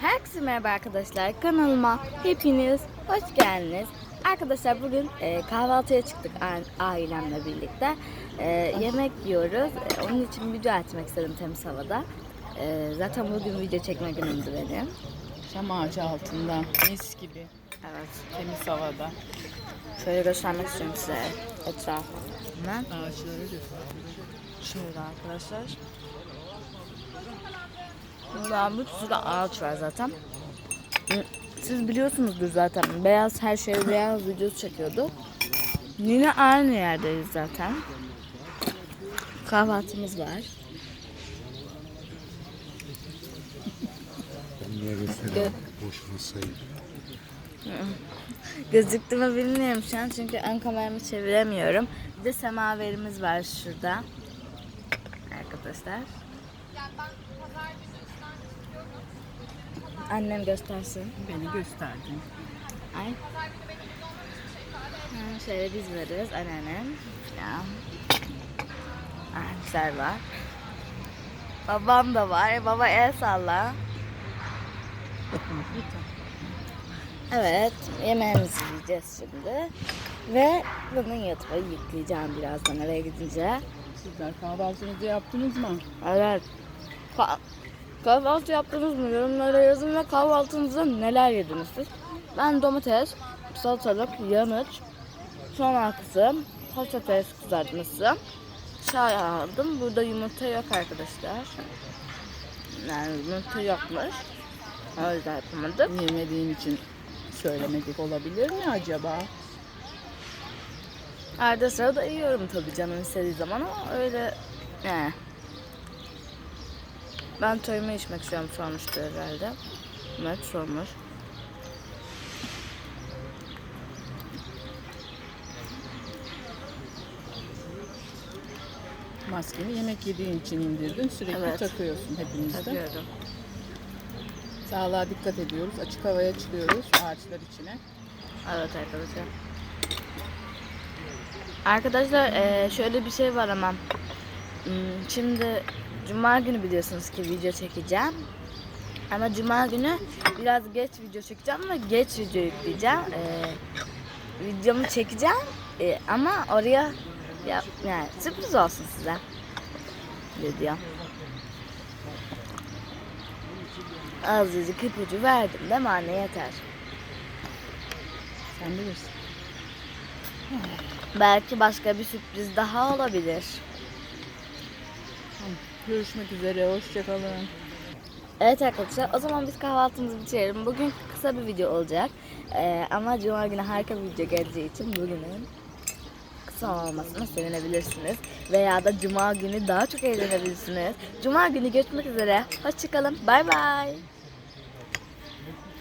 Herkese merhaba arkadaşlar. Kanalıma hepiniz hoş geldiniz. Arkadaşlar bugün e, kahvaltıya çıktık ailemle birlikte. E, yemek yiyoruz. E, onun için video açmak istedim temiz havada. E, zaten bugün video çekme günümdü benim. Şam ağacı altında mis gibi Evet. temiz havada Şöyle göstermek istiyorum size etrafını. ağaçları göster. Şöyle arkadaşlar. Bir sürü ağaç var zaten. Siz biliyorsunuzdur zaten. Beyaz her şey beyaz videosu çekiyordu. Yine aynı yerdeyiz zaten. Kahvaltımız var. Ben niye gösteriyorum? Boşuna sayayım. Gözüktü mü bilmiyorum şu an çünkü ön kameramı çeviremiyorum. Bir de semaverimiz var şurada. Arkadaşlar. Annem göstersin. Beni gösterdin. Ay. Ha, şöyle biz varız. Anneannem. Ya. Ahmetler var. Babam da var. Baba el salla. Evet. Yemeğimizi yiyeceğiz şimdi. Ve bunu YouTube'a yükleyeceğim birazdan eve gidince. Sizler kahvaltınızı yaptınız mı? Evet. Ka- kahvaltı yaptınız mı? Yorumlara yazın ve kahvaltınızda neler yediniz siz? Ben domates, salatalık, yanıç, soğan kısım, patates kızartması, çay aldım. Burada yumurta yok arkadaşlar. Yani yumurta yokmuş. O yüzden yapamadım. Yemediğin için söylemedik olabilir mi acaba? Arada sırada yiyorum tabii canım istediği zaman ama öyle ne? Ben toyumu içmek istiyorum sormuştu herhalde. Evet sormuş. Maskeni yemek yediğin için indirdin. Sürekli Evet. takıyorsun hepimizde. Takıyorum. Sağlığa dikkat ediyoruz. Açık havaya çıkıyoruz ağaçlar içine. Evet arkadaşlar. Arkadaşlar şöyle bir şey var ama hmm, şimdi Cuma günü biliyorsunuz ki video çekeceğim. Ama Cuma günü biraz geç video çekeceğim ama geç video yükleyeceğim. Eee, videomu çekeceğim eee, ama oraya ya, yani sürpriz olsun size. Video. Azıcık ipucu verdim değil mi anne yeter. Sen bilirsin. Belki başka bir sürpriz daha olabilir. Görüşmek üzere. Hoşçakalın. Evet arkadaşlar o zaman biz kahvaltımızı bitirelim. Bugün kısa bir video olacak. Ee, ama Cuma günü harika bir video geleceği için bugünün kısa olmasına sevinebilirsiniz. Veya da Cuma günü daha çok eğlenebilirsiniz. Cuma günü görüşmek üzere. Hoşçakalın. Bay bay.